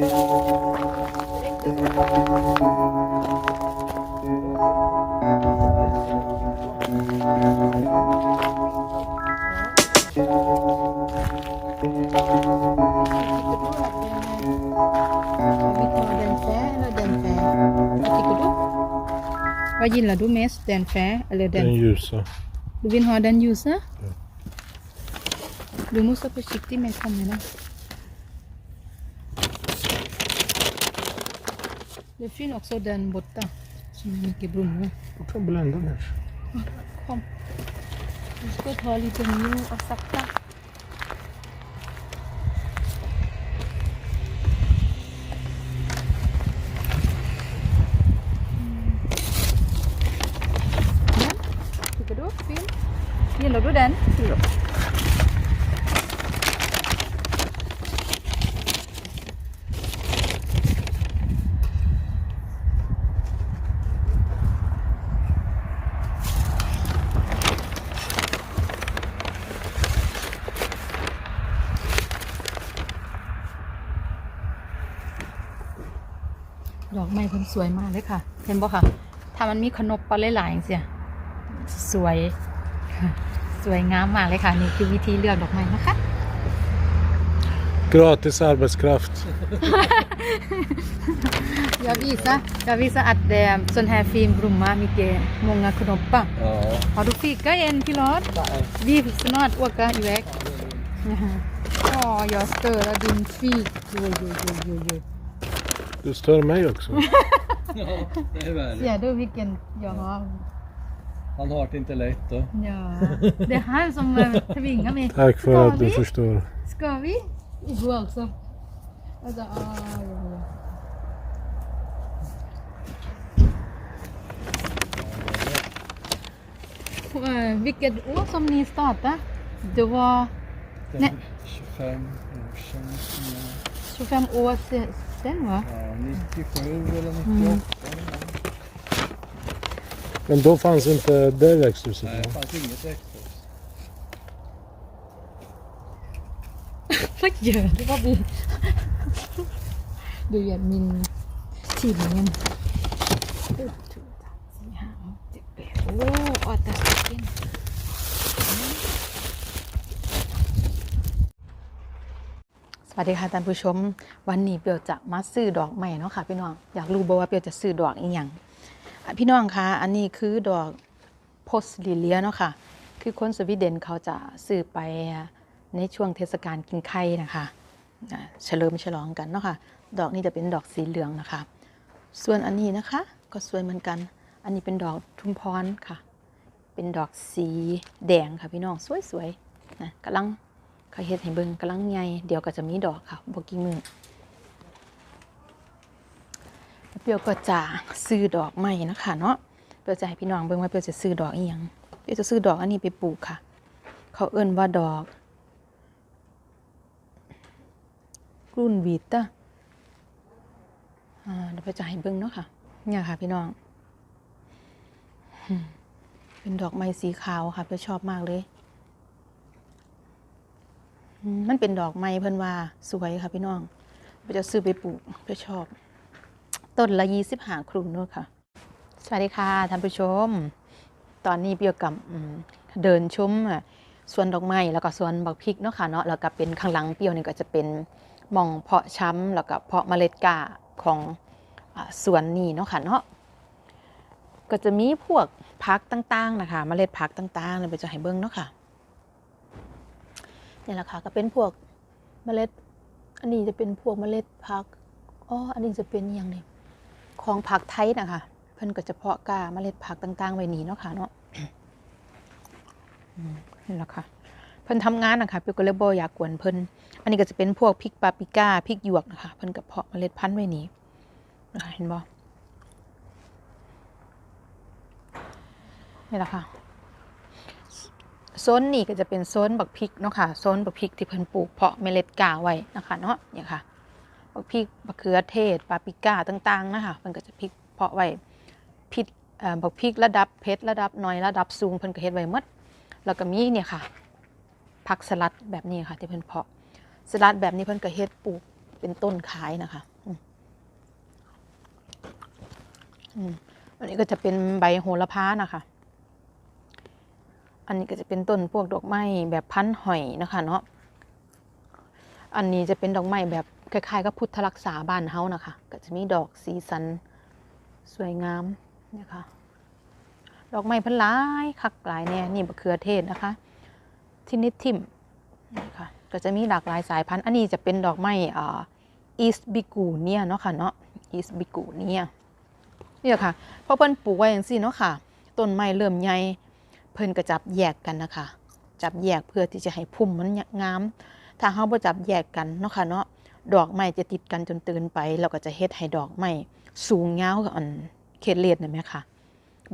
Vad gillar du mest? Den färg eller den? Den ljusa. Du vill ha den ljusa? Du måste vara försiktig med kameran. Det finns också den borta som är mycket blommor. Du kan blända ner. Kom. Ska ta lite nu och sakta. Gillar du den? Ja. ดอกไม้เพิ่นสวยมากเลยค่ะ เห็นบ่ค่ะ ถ้ามันมีขนบปลาหลายๆอย่างเสียสวยสวยงามมากเลยค่ะ นี่คือวิธีเลือกดอกไม้นะคะ Gratis arbetskraft. Jag visar, jag visar att det är sån här fin blomma, mycket, många knoppar. Ja. Har du fickat en pilot? Vi snart åka iväg. Ja, jag stör din fik. Jo, jo, jo, jo, jo. Du stör mig också. Ja, det är värre. Ser du vilken jag har? Han har det inte lätt då. Ja, det är han som eh, tvingar mig. Tack för Ska att du vi? förstår. Ska vi? Igår också. Alltså, ah, ja. Eh, Vilket år som ni startade? Det var Det Nej. är 25 år sedan. som jag- 25 år se- sedan va? Ja, 97 eller 98. Men då fanns inte det växthuset. Nej, det fanns inget växthus. Vad gör du? Vad blir Du gör min tidningen. Fyra, สวัสดีค่ะท่านผู้ชม วันนี้เปียวจะมาซื้อดอกใหม่เนาะค่ะพี่น้องอยากรู้บ่ว่าเปียวจะซื้อดอกอีหยังพี่น้องคะอันนี้คือดอกโพสลิเลียเนาะค่ะ คือคนสวีเดนเขาจะซื้อไปในช่วงเทศกาลกินไข่นะคะเฉลิมฉลองกันเนาะค่ะ ดอกนี้จะเป็นดอกสีเหลืองนะคะ ส่วนอันนี้นะคะก็สวยเหมือนกัน อันนี้เป็นดอกทุมพรค่ะ เป็นดอกสีแดงค่ะพี่น้องสวยๆนะกำลัง เขาเฮ็ดให้เบิ่งกำลังใหญ่เดี๋ยวก็จะมีดอกค่ะบกี่มือเปียวก็จะซื้อดอกใหม่นะคะเนาะเปียวจะให้พี่น้องเบิ่งว่าเปียวจะซื้อดอกอีหยังเปียวจะซื้อดอกอันนี้ไปปลูกค่ะ เขาเอิ้นว่าดอกกรุ่นวีตะอ่าเดี๋ยวเปียวจะให้เบิ่งเนาะค่ะเนี่ยค่ะ พี่น้องเป็นดอกไม้สีขาวค่ะเพื่อชอบมากเลย มันเป็นดอกไม้เพิ่นว่าสวยค่ะพี่น้องเพื่อจะซื้อไปปลูกเพื่อชอบ ต้นละยี่สิบหาครูนวดค่ะ สวัสดีค่ะท่านผู้ชม ตอนนี้เปียวกับเดินชมอะสวนดอกไม้แล้วก็สวนบักพริกเนาะค่ะเนาะแล้วก็เป็นข้างหลังเปียวนี่ก็จะเป็นหมองเพาะช้ำแล้วก็เพาะเมล็ดกาของอสวนนี่เนาะค่ะเนาะก็จะมีพวกพักต่างๆนะคะ เมล็ดพักต่างๆเนี่ยไปจะให้เบิ้งเนาะค่ะ นี่แหละค่ะก็เป็นพวกเมล็ด อันนี้จะเป็นพวกเมล็ดพักอ๋ออันนี้จะเป็นอย่างนี้ของผักไทยนะคะเพิ่นก็จะเพาะกล้าเมล็ดผักต่างๆไว้นี้เนาะค่ะเนาะนี่แหละค่ะเพิ่นทำงานนะคะเปียก็เลยบ่อยากกวนเพิ่นอันนี้ก็จะเป็นพวกพริกปาปริก้าพริกหยวกนะคะเพิ่นก็เพาะเมล็ดพันธุ์ไว้นี้นะคะเห็นบ่นี่แหละค่ะ โซนนี้ก็จะเป็นโซนบักพริกเนาะค่ะโซนบักพริกที่เพิ่นปลูกเพาะเมล็ดกาไว้นะคะเนาะเนี่ยค่ะบักพริกบักเขือเทศปาปริก้าต่างๆนะคะเพิ่นก็จะพริกเพาะไว้พริกบักพริกระดับเพชรระดับน้อยระดับสูงเพิ่นก็เฮ็ดไว้หมดแล้วก็มีเนี่ยค่ะผักสลัดแบบนี้ค่ะที่เพิ่นเพาะสลัดแบบนี้เพิ่นก็เฮ็ดปลูกเป็นต้นขายนะคะอืมอันนี้ก็จะเป็นใบโหระพานะคะ อันนี้ก็จะเป็นต้นพวกดอกไม้แบบพันหอยนะคะเนาะ อันนี้จะเป็นดอกไม้แบบคล้ายๆกับพุทธรักษาบ้านเฮานะคะ ก็จะมีดอกสีสันสวยงามนะคะ ดอกไม้พันหลายคักหลายแน่นี่มะเขือเทศนะคะทินิดทิมนะคะก็จะมีหลากหลายสายพันธุ์ อันนี้จะเป็นดอกไม้อ่าอีสบิกูเนียเนาะค่ะเนาะอีสบิกูเนียนี่แหละค่ะพราะเพิ่นปลูกไว้อย่างซี่เนาะค่ะ ต้นไม้เริ่มใหญ่ เพิ่นก็จับแยกกันนะคะ จับแยกเพื่อที่จะให้พุ่มมันงาม ถ้าเฮาบ่จับแยกกันเนาะค่ะเนาะดอกไม้จะติดกันจนตือนไปแล้วก็จะเฮ็ดให้ดอกไม้สูงยาวกับอันเขตเลดนั่นแหมค่ะ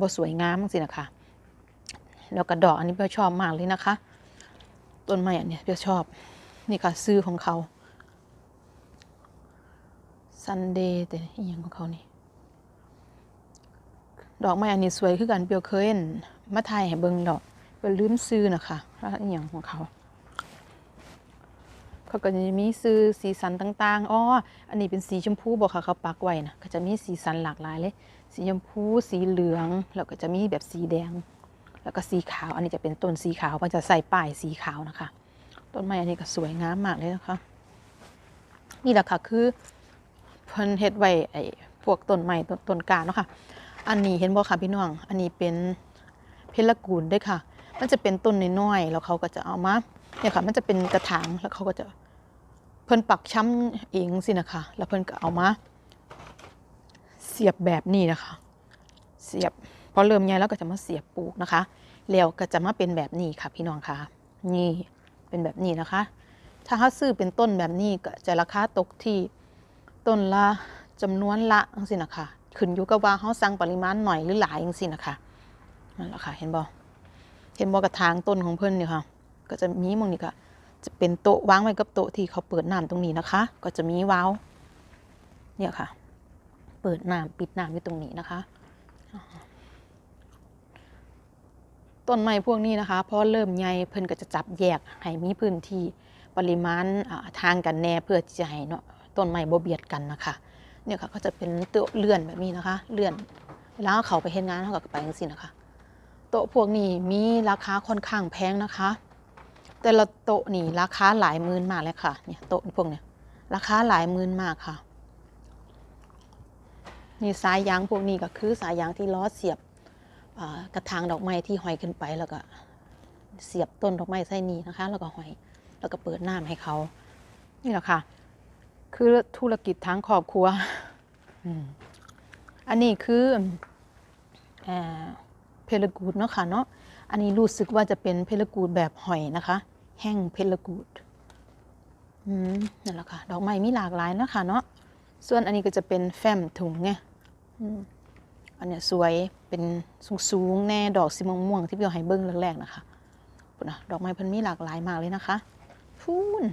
บ่สวยงามจังซี่นะคะแล้วก็ดอกอันนี้เปียวชอบมากเลยนะคะ ต้นไม้อันนี้เปียวชอบนี่ค่ะซื้อของเขา Sunday แต่อีหยังของเขานี่ ดอกไม้อันนี้สวยคือกันเปียวเคยเห็น มาถ่ายให้เบิ่งดอกเปียวลืมซื้อนะคะแล้วอีหยังของเขา เขาก็จะมีซื้อสีสันต่างๆอ๋ออันนี้เป็นสีชมพูบอกค่ะเขาปักไว้นะก็จะมีสีสันหลากหลายเลย สีชมพูสีเหลืองแล้วก็จะมีแบบสีแดง แล้วก็สีขาว อันนี้จะเป็นต้นสีขาวมันจะใส่ป้ายสีขาวนะคะ ต้นไม้อันนี้ก็สวยงามมากเลยนะคะนี่แหละค่ะคือเพิ่นเฮ็ดไว้ไอ้พวกต้นไม้ต้นต้นกาเนาะค่ะ อันนี้เห็นบ่ค่ะพี่น้อง อันนี้เป็น เพชรกูลด้วยค่ะ มันจะเป็นต้นน้อยๆแล้วเขาก็จะเอามาเนี่ยค่ะ มันจะเป็นกระถางแล้วเขาก็จะเพิ่นปักช้ำเองสินะคะ แล้วเพิ่นก็เอามา เสียบแบบนี้นะคะ เสียบพอเริ่มใหญ่แล้วก็จะมาเสียบปลูกนะคะ แล้วก็จะมาเป็นแบบนี้ค่ะ พี่น้องค่ะนี่เป็นแบบนี้นะคะ ถ้าเขาซื้อเป็นต้นแบบนี้ก็จะราคาตกที่ต้นละจำนวนละจังซี่นะคะขึ้นอยู่กับว่าเขาสั่งปริมาณหน่อยหรือหลายจังซี่นะคะ นั่นแหละค่ะ เห็นบ่เห็นบ่กระถางต้นของเพิ่นเนี่ยค่ะ ก็จะมีมองนี้ก็จะเป็นโต๊ะวางไว้กับโต๊ะที่เขาเปิดน้ำตรงนี้นะคะ ก็จะมีวาล์วเนี่ยค่ะ เปิดน้ำปิดน้ำอยู่ตรงนี้นะคะ ต้นไม้พวกนี้นะคะพอเริ่มใหญ่เพิ่นก็จะจับแยกให้มีพื้นที่ปริมาณทางกันแน่เพื่อที่จะให้เนาะต้นไม้บ่เบียดกันนะคะ เนี่ยค่ะก็จะเป็นโต๊ะเลื่อนแบบนี้นะคะ เลื่อนเวลาเขาไปเฮ็ดงานเขาก็ไปจังซี่นะคะ ต๊ะพวกนี้มีราคาค่อนข้างแพงนะคะ แต่ละโต๊ะนี่ราคาหลายหมื่นมากเลยค่ะเนี่ยโต๊ะพวกเนี้ยราคาหลายหมื่นมากค่ะนี่สายยางพวกนี้ก็คือสายยางที่ล้อเสียบกระถางดอกไม้ที่ห้อยขึ้นไปแล้วก็เสียบต้นดอกไม้ใส่นี่นะคะ แล้วก็ห้อยแล้วก็เปิดน้ำให้เขา นี่แหละค่ะ คือธุรกิจทางครอบครัวอันนี้คืออ่อ เพลกูดเนาะค่ะเนาะ อันนี้รู้สึกว่าจะเป็นเพลกูดแบบหอยนะคะ แห้งเพลกูด อืมนั่นแหละค่ะ ดอกไม้มีหลากหลายนะคะเนาะ ส่วนอันนี้ก็จะเป็นแฟ้มถุงไงอืมอันเนี้ยสวยเป็นสูงๆแน่ดอกสีม่วงๆที่พี่เอาให้เบิ้งแรกๆนะคะพุ่นนะดอกไม้เพิ่นมีหลากหลายมากเลยนะคะพูน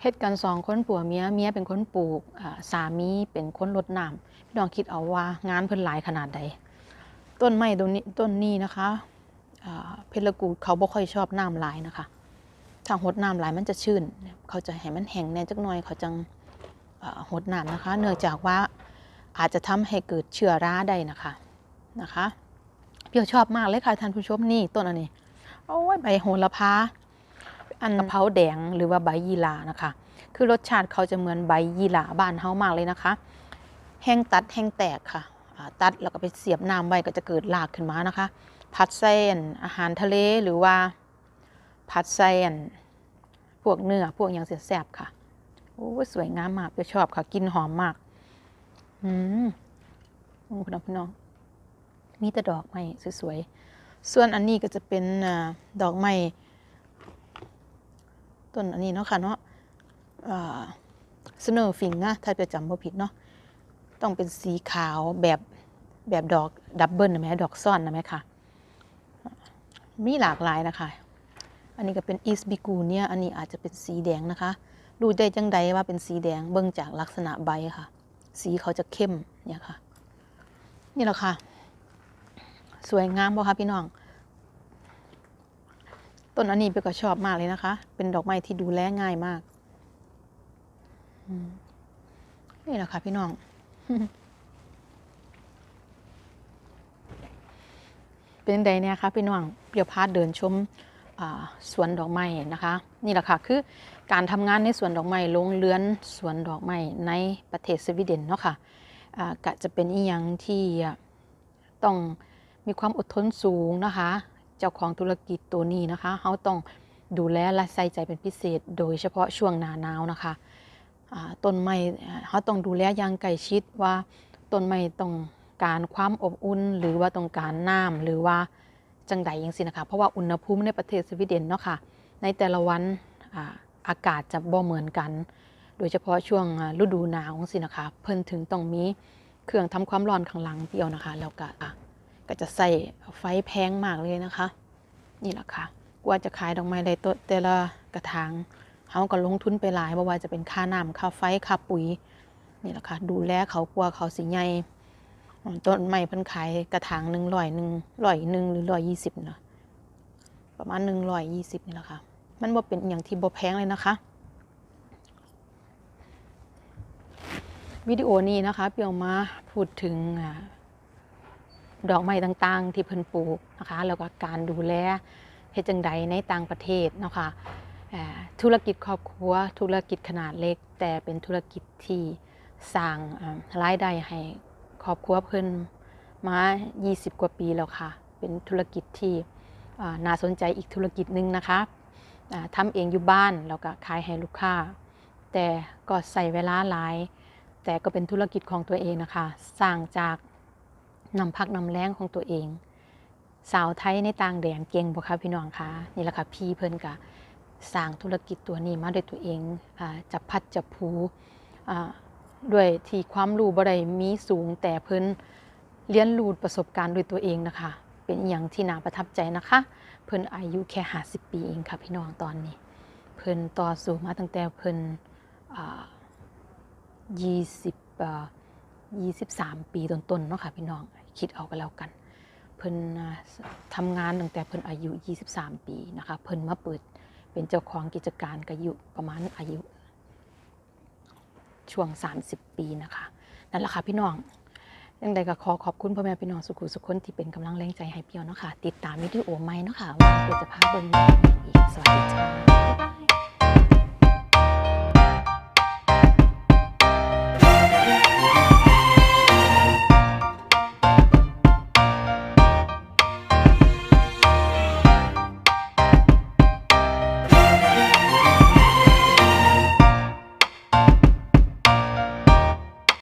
เฮ็ดกันสองคนผัวเมียเมียเป็นคนปลูกอ่าสามีเป็นคนรดน้ำพี่น้องคิดเอาว่างานเพิ่นหลายขนาดใด ต้นไม้ต้นนี้ต้นนี้นะคะเพชรกูดเขาบ่ค่อยชอบน้ำลายนะคะถ้าหดน้ำลายมันจะชื้น เขาจะให้มันแห้งแน่จักหน่อยเขาจังหดน้ำนะคะ เนื่องจากว่าอาจจะทำให้เกิดเชื้อราได้นะคะนะคะเปรี้ยวชอบมากเลยค่ะท่านผู้ชมนี่ต้นอันนี้โอ้ยใบโหระพาอันกะเพราแดงหรือว่าใบยีรานะคะ คือรสชาติเขาจะเหมือนใบยีราบ้านเฮามากเลยนะคะ แห้งตัดแห้งแตกค่ะ ตัดแล้วก็ไปเสียบน้ำไว้ก็จะเกิดรากขึ้นมานะคะ ผัดไส้อันอาหารทะเลหรือว่าผัดไส้นพวกเนื้อพวกอย่างเสียแสบๆค่ะโอ้สวยงามมากเปียชอบค่ะ กินหอมมาก อืมโอ้คุณพี่น้องมีแต่ดอกไม้สวยๆ ส่วนอันนี้ก็จะเป็นอดอกไม้ต้นอันนี้เนาะค่ะเนาะสโนว์ฟิงนะถ้าจะจำบ่ผิดเนาะ ต้องเป็นสีขาวแบบแบบดอกดับเบิลนะแม่ดอกซ่อนนะแม่ค่ะ มีหลากหลายนะคะ อันนี้ก็เป็นอีสบิกูเนี่ยอันนี้อาจจะเป็นสีแดงนะคะดูได้จังใดว่าเป็นสีแดงเบิ่งจากลักษณะใบค่ะ สีเขาจะเข้มเนี่ยค่ะ นี่แหละค่ะ สวยงามบ่คะพี่น้อง ต้นอันนี้เปนก็ชอบมากเลยนะคะ เป็นดอกไม้ที่ดูแลง่ายมากนี่แหละค่ะพี่น้อง เป็นใดเนี่ยคะพี่น้องเดี๋ยวพาเดินชมสวนดอกไม้นะคะ นี่แหละค่ะคือการทำงานในสวนดอกไม้ลงเรือนสวนดอกไม้ในประเทศสวีเดนเนาะค่ะอ่าก็จะเป็นอีหยังที่ต้องมีความอดทนสูงนะคะ เจ้าของธุรกิจตัวนี้นะคะเขาต้องดูแลและใส่ใจเป็นพิเศษ โดยเฉพาะช่วงหนาหนาวนะคะ ต้นไม้เขาต้องดูแลอย่างใกล้ชิดว่าต้นไม้ต้องการความอบอุ่น หรือว่าต้องการน้ำหรือว่าจังใดย่างสินะคะเพราะว่าอุณหภูมิในประเทศสวีเดนเนาะค่ะในแต่ละวันอากาศจะบ่เหมือนกัน โดยเฉพาะช่วงฤดูหนาวสินะคะ เพิ่นถึงต้องมีเครื่องทำความร้อนข้างหลังเดียวนะคะ แล้วก็ก็จะใส่ไฟแพงมากเลยนะคะ นี่แหละค่ะกว่าจะขายดอกไม้ได้ตัวแต่ละกระถาง เขาก็ลงทุนไปหลายบ่ว่าจะเป็นค่าน้ำค่าไฟค่าปุ๋ยนี่แหละค่ะ ดูแลเขากลัวเขาสิใหญ่ต้นไม้เพิ่นขายกระถางหนึ่งร้อยหนึ่งร้อยหนึ่งหรือร้อยยี่สิบเนาะประมาณหนึ่งร้อยยี่สิบนี่แหละค่ะ มันบ่เป็นอย่างที่บ่แพงเลยนะคะวิดีโอนี้นะคะเปียวมาพูดถึงดอกไม้ต่างๆ ที่เพิ่นปลูกนะคะ แล้วก็การดูแลเฮ็ดจังใดในต่างประเทศนะคะ ธุรกิจครอบครัว ธุรกิจขนาดเล็ก แต่เป็นธุรกิจที่สร้างรายได้ให้ครอบครัวเพิ่นมา 20 กว่าปีแล้วค่ะ เป็นธุรกิจที่น่าสนใจอีกธุรกิจหนึ่งนะคะอ่าทำเองอยู่บ้านแล้วก็ขายให้ลูกค้า แต่ก็ใส่เวลาหลาย แต่ก็เป็นธุรกิจของตัวเองนะคะ สร้างจากนำพักนำแรงของตัวเอง สาวไทยในต่างแดนเก่งบ่คะพี่น้องคะนี่แหละค่ะพี่เพิ่นก็ สร้างธุรกิจตัวนี้มาด้วยตัวเองอจับพัดจับผูอ่าด้วยที่ความรู้บ่ได้มีสูงแต่เพิ่นเรียนรู้ประสบการณ์ด้วยตัวเองนะคะ เป็นอย่างที่น่าประทับใจนะคะ เพิ่นอายุแค่50ปีเองค่ะพี่น้องตอนนี้ เพิ่นต่อสู้มาตั้งแต่เพิ่นยี่สิบยี่สิบสามปีต้นๆเนาะค่ะพี่น้องคิดเอากันแล้วกัน เพิ่นทำงานตั้งแต่เพิ่นอายุ 23 ปีนะคะ เพิ่นมาเปิด เป็นเจ้าของกิจการก็อยู่ประมาณอายุ ช่วง 30 ปีนะคะนั่นแหละค่ะพี่น้องยังไงก็ขอขอบคุณพ่อแม่พี่น้องสุขุสุขคนที่เป็นกำลังแรงใจให้เปียวเนาะค่ะติดตามวิดีโอใหม่เนาะค่ะว่าเดี๋ยวจะพาเบิ่งอีกสวัสดีจ้า